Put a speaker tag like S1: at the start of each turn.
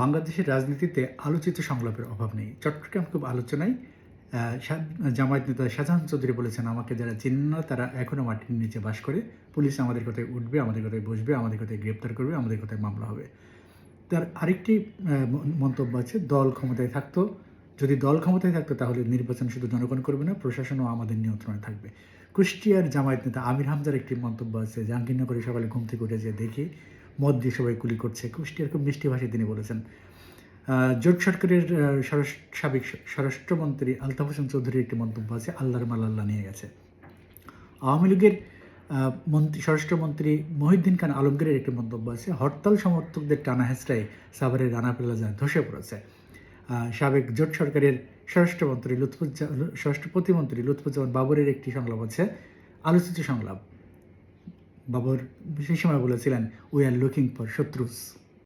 S1: বাংলাদেশের রাজনীতিতে আলোচিত সংলাপের অভাব নেই। চট্টগ্রাম খুব আলোচনায় জামায়াত নেতা শাহজাহান চৌধুরী বলেছেন, আমাকে যারা চেনেন না, তারা এখনও মাটির নিচে বাস করে। পুলিশ আমাদের কথায় উঠবে, আমাদের কথায় বসবে, আমাদের কথায় গ্রেপ্তার করবে, আমাদের কথায় মামলা হবে। তার আরেকটি মন্তব্য আছে, দল ক্ষমতায় থাকতো। যদি দল ক্ষমতায় থাকতো, তাহলে নির্বাচন শুধু জনগণ করবে না, প্রশাসনও আমাদের নিয়ন্ত্রণে থাকবে। কুষ্টিয়ার জামায়াত নেতা আমির হামজার একটি মন্তব্য আছে, জাহাঙ্গীরনগরে সকালে ঘুম থেকে উঠে যে দেখি মদ দিয়ে সবাই গুলি করছে। কুষ্টিয়ার খুব মিষ্টি ভাষায় তিনি বলেছেন। জোট সরকারের সাবেক স্বরাষ্ট্রমন্ত্রী আলতাফ হোসেন চৌধুরীর একটি মন্তব্য আছে, আল্লাহর মাল নিয়ে গেছে। আওয়ামী লীগের মন্ত্রী, স্বরাষ্ট্রমন্ত্রী মহিউদ্দিন খান আলমগীরের একটি মন্তব্য আছে, হরতাল সমর্থকদের টানা হেঁচড়ায় সাভারের রানা প্লাজা ধসে পড়েছে। সাবেক জোট সরকারের স্বরাষ্ট্রমন্ত্রী লুৎফুজ্জা, স্বরাষ্ট্র প্রতিমন্ত্রী লুৎফুজ্জামান বাবরের একটি সংলাপ আছে, আলোচিত সংলাপ। বাবর সময় বলেছিলেন উই আর লুকিং ফর শত্রুস।